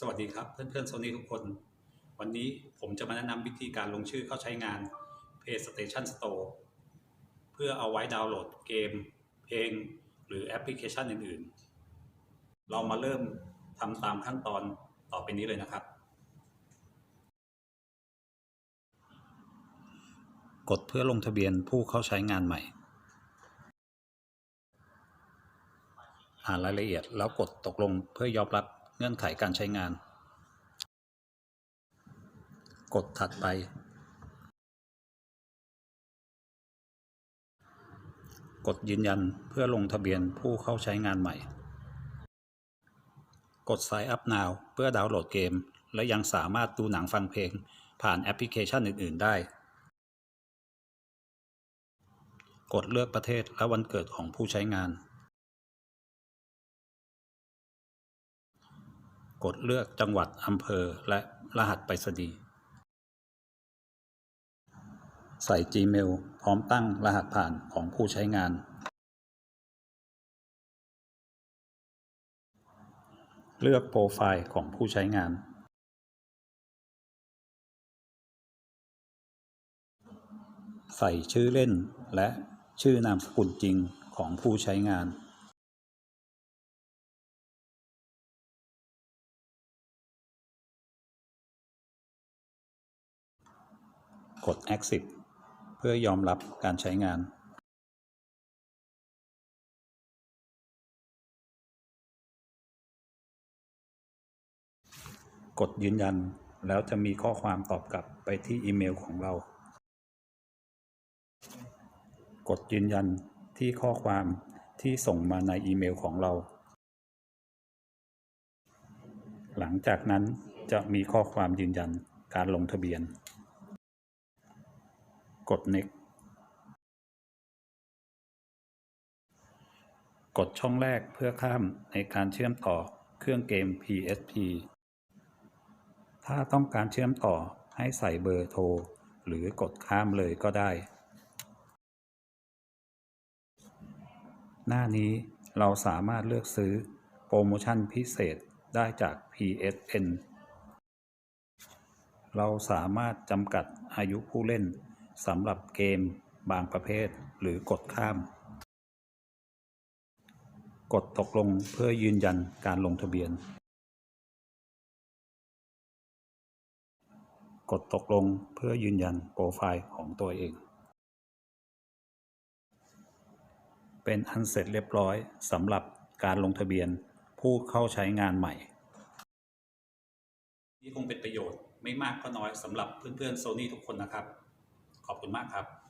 สวัสดีครับเพื่อนๆโซนี่ทุกคน วันนี้ผมจะมาแนะนำวิธีการลงชื่อเข้าใช้งาน PlayStation Store เพื่อเอาไว้ดาวน์โหลดเกม เพลง หรือแอปพลิเคชันอื่นๆ เรามาเริ่มทำตามขั้นตอนต่อไปนี้เลยนะครับ กดเพื่อลงทะเบียนผู้เข้าใช้งานใหม่ อ่านรายละเอียดแล้วกดตกลงเพื่อยอมรับ เงื่อนไขการใช้งาน กดถัดไป กดยืนยันเพื่อลงทะเบียนผู้เข้าใช้งานใหม่ กด Sign up now เพื่อดาวน์โหลดเกม และยังสามารถดูหนังฟังเพลง ผ่านแอปพลิเคชันอื่น ๆ ได้ กดเลือกประเทศและวันเกิดของผู้ใช้งาน กดเลือกจังหวัดอำเภอและรหัสไปรษณีย์ใส่ Gmail พร้อมตั้งรหัสผ่านของผู้ใช้งาน เลือกโปรไฟล์ของผู้ใช้งาน ใส่ชื่อเล่นและชื่อนามสกุลจริงของผู้ใช้งาน กด Accept เพื่อยอมรับการใช้งานกดยืนยันแล้วจะมีข้อความตอบกลับไปที่อีเมลของเรา กดยืนยันที่ข้อความที่ส่งมาในอีเมลของเรา หลังจากนั้นจะมีข้อความยืนยันการลงทะเบียน กด next กดช่องแรกเพื่อข้ามในการเชื่อมต่อเครื่องเกม PSP ถ้าต้องการเชื่อมต่อให้ใส่เบอร์โทร หรือกดข้ามเลยก็ได้ หน้านี้เราสามารถเลือกซื้อโปรโมชั่นพิเศษได้จาก PSN เราสามารถจำกัดอายุผู้เล่น สำหรับเกมบางประเภทหรือกดข้าม กดตกลงเพื่อยืนยันการลงทะเบียน กดตกลงเพื่อยืนยันโปรไฟล์ของตัวเอง เป็นอันเสร็จเรียบร้อยสำหรับการลงทะเบียนผู้เข้าใช้งานใหม่ นี่คงเป็นประโยชน์ไม่มากก็น้อยสำหรับเพื่อนๆโซนี่ทุกคนนะครับ ขอบคุณมากครับ